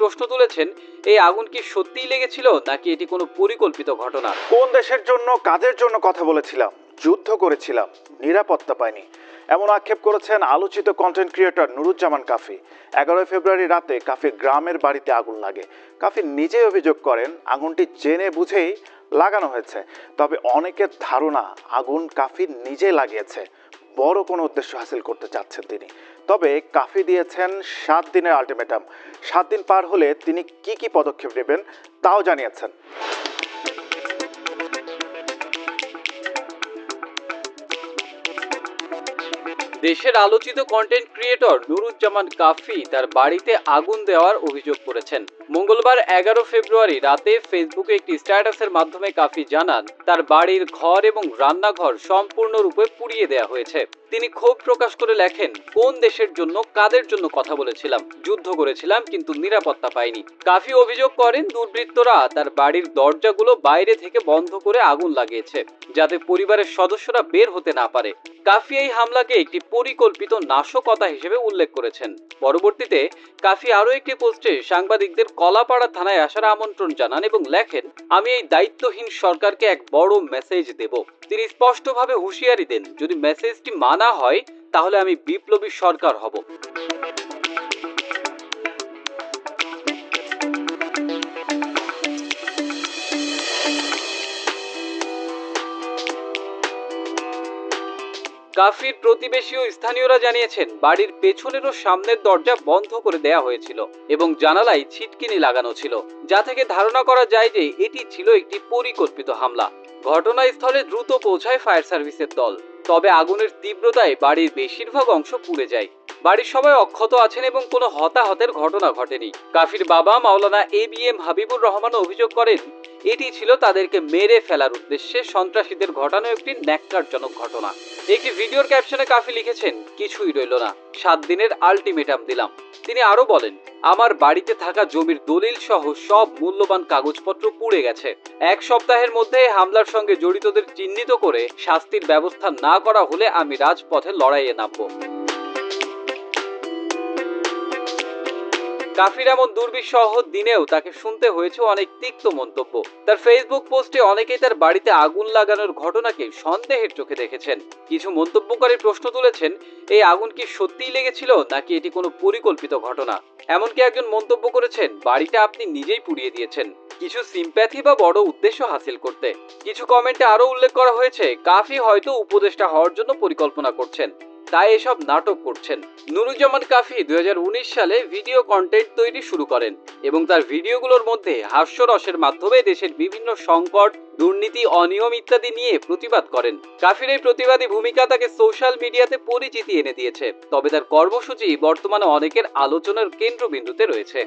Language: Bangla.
প্রশ্ন তুলেছেন, এই আগুন কি সত্যিই লেগেছিল নাকি এটি কোনো পরিকল্পিত ঘটনা? কোন দেশের জন্য, কাদের জন্য কথা বলেছিলাম? যুদ্ধ করেছিলাম, নিরাপত্তা পাইনি। এমন আক্ষেপ করেছেন আলোচিত কন্টেন্ট ক্রিয়েটর নুরুজ্জামান কাফি। এগারোই ফেব্রুয়ারি রাতে কাফির গ্রামের বাড়িতে আগুন লাগে। কাফি নিজেই অভিযোগ করেন, আগুনটি জেনে বুঝেই লাগানো হয়েছে। তবে অনেকের ধারণা, আগুন কাফি নিজে লাগিয়েছে। বড় কোনো উদ্দেশ্য হাসিল করতে চাচ্ছেন তিনি। তবে কাফি দিয়েছেন সাত দিনের আলটিমেটাম। সাত দিন পার হলে তিনি কি কি পদক্ষেপ নেবেন তাও জানিয়েছেন। দেশের আলোচিত কন্টেন্ট ক্রিয়েটর নুরুজ্জামান কাফি তার বাড়িতে আগুন দেওয়ার অভিযোগ করেছেন। মঙ্গলবার এগারো ফেব্রুয়ারি রাতে ফেসবুকে একটি স্ট্যাটাসের মাধ্যমে কাফি জানান, তার বাড়ির ঘর এবং রান্নাঘর সম্পূর্ণরূপে পুড়িয়ে দেওয়া হয়েছে। তিনি ক্ষোভ প্রকাশ করে লেখেন, কোন দেশের জন্য, কাদের জন্য কথা বলেছিলাম? যুদ্ধ করেছিলাম, কিন্তু নিরাপত্তা পাইনি। কাফি অভিযোগ করেন, দুর্বৃত্তরা তার বাড়ির দরজাগুলো বাইরে থেকে বন্ধ করে আগুন লাগিয়েছে, যাতে পরিবারের সদস্যরা বের হতে না পারে। কাফি এই হামলাকে একটি পরিকল্পিত নাশকতা হিসেবে উল্লেখ করেছেন। পরবর্তীতে কাফি আরও একটি পোস্টে সাংবাদিকদের কলাপাড়া থানায় আসার আমন্ত্রণ জানান এবং লেখেন, আমি এই দায়িত্বহীন সরকারকে এক বড় মেসেজ দেব। তিনি স্পষ্টভাবে হুঁশিয়ারি দেন, যদি মেসেজটি মানা হয়, তাহলে আমি বিপ্লবী সরকার হব। কাফির প্রতিবেশী ও স্থানীয়রা জানিয়েছেন, বাড়ির পেছনের ও সামনের দরজা বন্ধ করে দেয়া হয়েছিল এবং জানালায় ছিটকিনি লাগানো ছিল। যা থেকে ধারণা করা যায় যে এটি ছিল একটি পরিকল্পিত হামলা। ঘটনাস্থলে দ্রুত পৌঁছায় ফায়ার সার্ভিসের দল। তবে আগুনের তীব্রতায় বাড়ির বেশিরভাগ অংশ পুড়ে যায়। বাড়ির সবাই অক্ষত আছেন এবং কোনো হতাহতের ঘটনা ঘটেনি। কাফির বাবা Maulana A B M Habibur Rahman অভিযোগ করেন, এটি ছিল তাদেরকে মেরে ফেলার উদ্দেশ্যে সন্ত্রাসীদের ঘটানো একটি ন্যাক্কারজনক ঘটনা। একটি ভিডিওর ক্যাপশনে কাফি লিখেছেন? কিছুই রইল না। সাত দিনের আলটিমেটাম দিলাম। তিনি আরও বলেন, আমার বাড়িতে থাকা জমির দলিল সহ সব মূল্যবান কাগজপত্র পুড়ে গেছে। এক সপ্তাহের মধ্যে হামলার সঙ্গে জড়িতদের চিহ্নিত করে শাস্তির ব্যবস্থা না করা হলে আমি রাজপথে লড়াইয়ে নামবো। কাফির এমন দুর্বিষহ দিনেও তাকে শুনতে হয়েছে অনেক তিক্ত মন্তব্য। তার ফেসবুক পোস্টে অনেকেই তার বাড়িতে আগুন লাগানোর ঘটনাকে সন্দেহের চোখে দেখেছেন। কিছু মন্তব্যকারী প্রশ্ন তুলেছেন, এই আগুন কি সত্যিই লেগেছিল, নাকি এটি কোনো পরিকল্পিত ঘটনা? এমনকি একজন মন্তব্য করেছেন, বাড়িটা আপনি নিজেই পুড়িয়ে দিয়েছেন। কিছু সিম্প্যাথি বা বড় উদ্দেশ্য হাসিল করতে। কিছু কমেন্টে আরও উল্লেখ করা হয়েছে, কাফি হয়তো উপদেষ্টা হওয়ার জন্য পরিকল্পনা করছেন। তাই এসব নাটক করছেন। নুরুজ্জামান কাফি দুই সালে ভিডিও কন্টেন্ট তৈরি শুরু করেন এবং তার ভিডিওগুলোর মধ্যে হাস্যরসের মাধ্যমে দেশের বিভিন্ন সংকট, দুর্নীতি, অনিয়ম ইত্যাদি নিয়ে প্রতিবাদ করেন। কাফির এই প্রতিবাদী ভূমিকা তাকে সোশ্যাল মিডিয়াতে পরিচিতি এনে দিয়েছে, তবে তার কর্মসূচি বর্তমানে অনেকের আলোচনার কেন্দ্রবিন্দুতে রয়েছে।